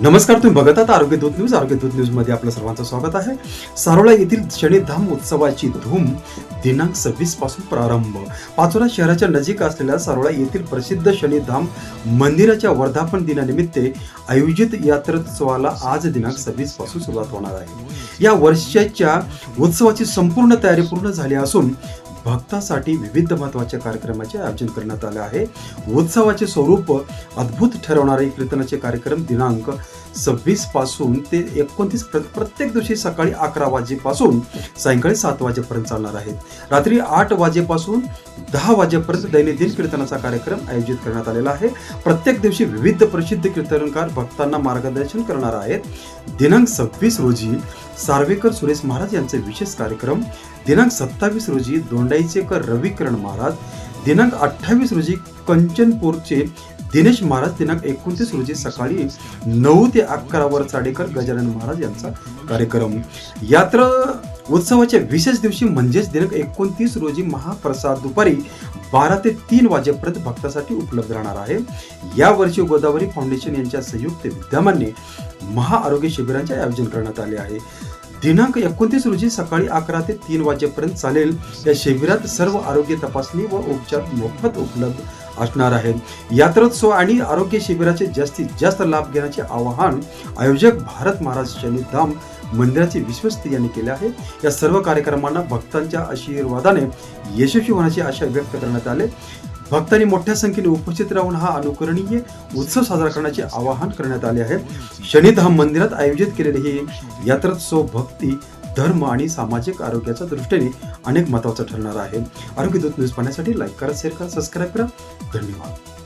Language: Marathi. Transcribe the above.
नमस्कार तुम्ही बघत आहात आरोग्य दूत न्यूज. आरोग्य दूत न्यूजमध्ये आपलं सर्वांचं स्वागत आहे. सारोळा येथील शनिधाम उत्सवाची धूम दिनांक सव्वीसपासून प्रारंभ. पाचोरा शहराच्या नजीक असलेल्या सारोळा येथील प्रसिद्ध शनिधाम मंदिराच्या वर्धापन दिनानिमित्त आयोजित यात्रोत्सवाला आज दिनांक सव्वीसपासून सुरुवात होणार आहे. या वर्षाच्या उत्सवाची संपूर्ण तयारी पूर्ण झाली असून भक्तासाठी विविध महत्त्वाच्या कार्यक्रमाचे आयोजन करण्यात आले आहे. उत्सवाचे स्वरूप अद्भुत ठरवणारे कीर्तनाचे कार्यक्रम दिनांक सव्वीसपासून ते एकोणतीस प्रत्येक दिवशी सकाळी अकरा वाजेपासून सायंकाळी सात वाजेपर्यंत चालणार आहेत रात्री आठ वाजेपासून दहा वाजेपर्यंत दैनंदिन कीर्तनाचा कार्यक्रम आयोजित करण्यात आलेला आहे. प्रत्येक दिवशी विविध प्रसिद्ध कीर्तनकार भक्तांना मार्गदर्शन करणार आहेत. दिनांक सव्वीस रोजी सार्वेकर सुरेश महाराज यांचे विशेष कार्यक्रम. दिनांक सत्तावीस रोजी दोंडाईचेकर रविकरण महाराज. दिनांक अठ्ठावीस रोजी कंचनपूरचे दिनेश महाराज दिनांक एकोणतीस रोजी सकाळी नऊ ते अकरावर चाडेकर गजानन महाराज यांचा कार्यक्रम. यात्रा उत्सवाच्या विशेष दिवशी म्हणजेच दिनांक एकोणतीस रोजी महाप्रसाद दुपारी बारा ते तीन वाजेपर्यंत भक्तासाठी उपलब्ध राहणार आहे. यावर्षी गोदावरी फाउंडेशन यांच्या संयुक्त विद्यमाने महाआरोग्य शिबिरांचे आयोजन करण्यात आले आहे. दिनांक एकोणतीस रोजी सकाळी अकरा ते तीन वाजेपर्यंत चालेल. या शिबिरात सर्व आरोग्य तपासणी व उपचार मोफत उपलब्ध असणार आहेत. यात्रोत्सव आणि आरोग्य शिबिराचे जास्तीत जास्त लाभ घेण्याचे आवाहन आयोजक भारत महाराज शनिधाम मंदिराचे विश्वस्त यांनी केले आहे. या सर्व कार्यक्रमांना भक्तांच्या आशीर्वादाने यशस्वी होण्याची आशा व्यक्त करण्यात आले भक्तांनी मोठ्या संख्येने उपस्थित राहून हा अनुकरणीय उत्सव साजरा करण्याचे आवाहन करण्यात आले आहे. शनिधाम मंदिरात आयोजित केलेली ही यात्रोत्सव भक्ती धर्म आणि सामाजिक आरोग्याच्या दृष्टीने अनेक महत्वाचं ठरणार आहे. आरोग्य दूत न्यूज पाहण्यासाठी लाईक करा शेअर करा सबस्क्राईब करा. धन्यवाद.